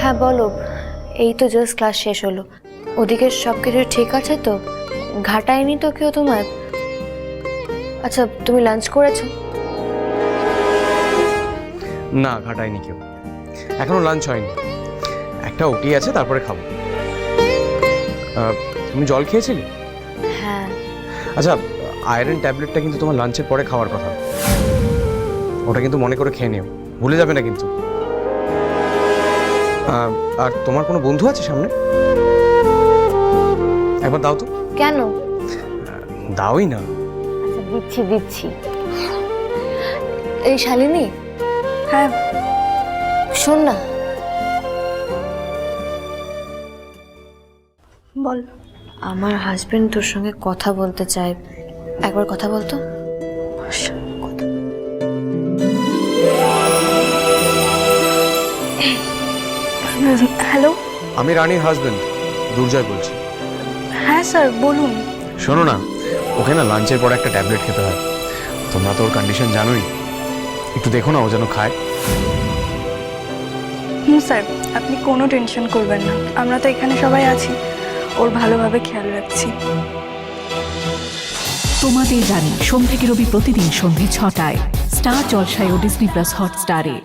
হ্যাঁ বলো। এই তো জাস্ট ক্লাস শেষ হলো। ওদিকে সব কিছু ঠিক আছে তো? ঘাটায়নি তো কেউ তোমার? আচ্ছা তুমি লাঞ্চ করেছ? না ঘাটায়নি কেউ। এখনও লাঞ্চ হয়নি। একটা ওটি আছে তারপরে খাব। তুমি জল খেয়েছিলে? হ্যাঁ। আচ্ছা আয়রন ট্যাবলেটটা কিন্তু তোমার লাঞ্চের পরে খাওয়ার কথা। ওটা কিন্তু মনে করে খেয়ে নিও। ভুলে যাবে না কিন্তু। আর তোমার কোনো বন্ধু আছে সামনে? একবার দাও তো। কেন? দাওই না। আচ্ছা দিচ্ছি দিচ্ছি। এই শালিনী? হ্যাঁ। শোন না। বল। আমার হাজবেন্ড তোর সঙ্গে কথা বলতে চায়। একবার কথা বলতো? হ্যালো? আমি রানীর হাজবেন্ড দুর্জয় বলছি। হ্যাঁ স্যার বলুন। শোনো না ওকে না লাঞ্চের পর একটা ট্যাবলেট খেতে হয়। তোমরা তো ওর কন্ডিশন জানোই। একটু দেখো না ও যেন খায়। হুম স্যার আপনি কোনো টেনশন করবেন না। আমরা তো এখানে সবাই আছি। ওর ভালোভাবে খেয়াল রাখছি। তোমাদের জানি সোম থেকে রবি প্রতিদিন সন্ধ্যে ছটায় স্টার জলসায় ও ডিসনি প্লাস হটস্টারে।